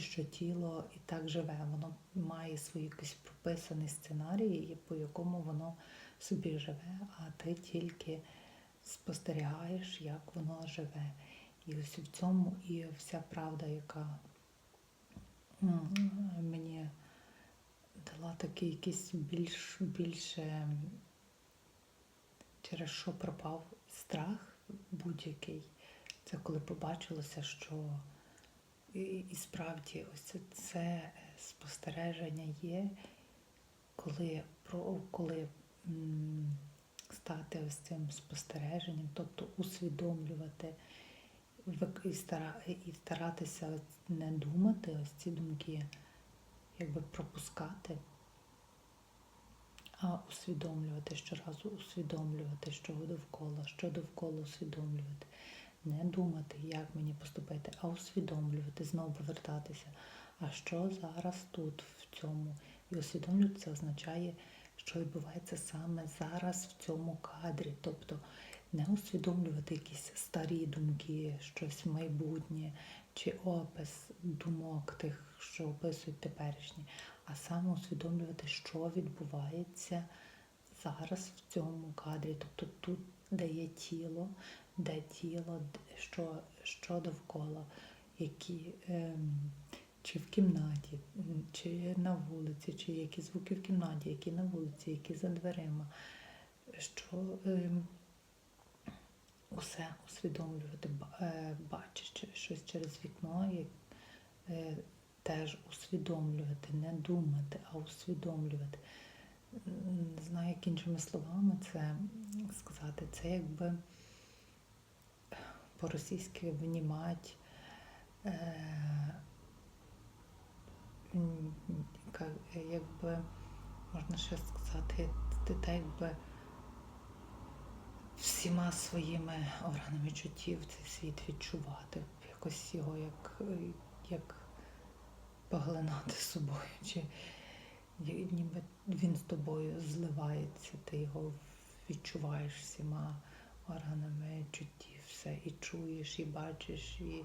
що тіло і так живе, воно має свій якийсь прописаний сценарій, по якому воно собі живе, а ти тільки спостерігаєш, як воно живе. І ось в цьому і вся правда, яка мені дала такий якийсь більш більше, через що пропав страх будь-який. Це коли побачилося, що і, справді ось це, це спостереження є, коли, коли стати ось цим спостереженням, тобто усвідомлювати і старатися не думати ось ці думки, якби пропускати, а усвідомлювати щоразу, усвідомлювати, що довкола, що довкола усвідомлювати. Не думати, як мені поступити, а усвідомлювати, знову повертатися. А що зараз тут, в цьому? І усвідомлювати це означає, що відбувається саме зараз в цьому кадрі. Тобто не усвідомлювати якісь старі думки, щось майбутнє чи опис думок тих, що описують теперішні, а саме усвідомлювати, що відбувається зараз в цьому кадрі. Тобто тут, де є тіло, де тіло, що, що довкола, які. Ем, чи в кімнаті, чи на вулиці, чи які звуки в кімнаті, які на вулиці, які за дверима, що ем, усе усвідомлювати, е, бачачи щось через вікно, і, е, теж усвідомлювати, не думати, а усвідомлювати. Не знаю, як іншими словами це сказати. Це якби по-російськи внімать. Е, якби можна ще сказати, ти так якби всіма своїми органами чуттів цей світ відчувати, якось його як, як поглинати собою, чи ніби він з тобою зливається, ти його відчуваєш всіма органами чуттів, все і чуєш, і бачиш, і.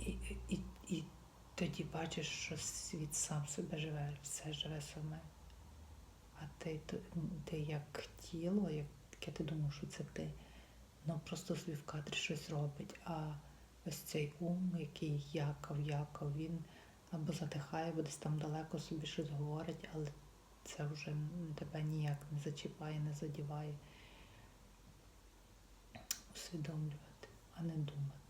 І, і, і тоді бачиш, що світ сам себе живе, все живе саме. А ти, ти як тіло, яке ти думаєш, що це ти, воно просто собі в кадрі щось робить. А ось цей ум, який якав, якав, він або затихає, або десь там далеко собі щось говорить, але це вже тебе ніяк не зачіпає, не задіває. Усвідомлювати, а не думати.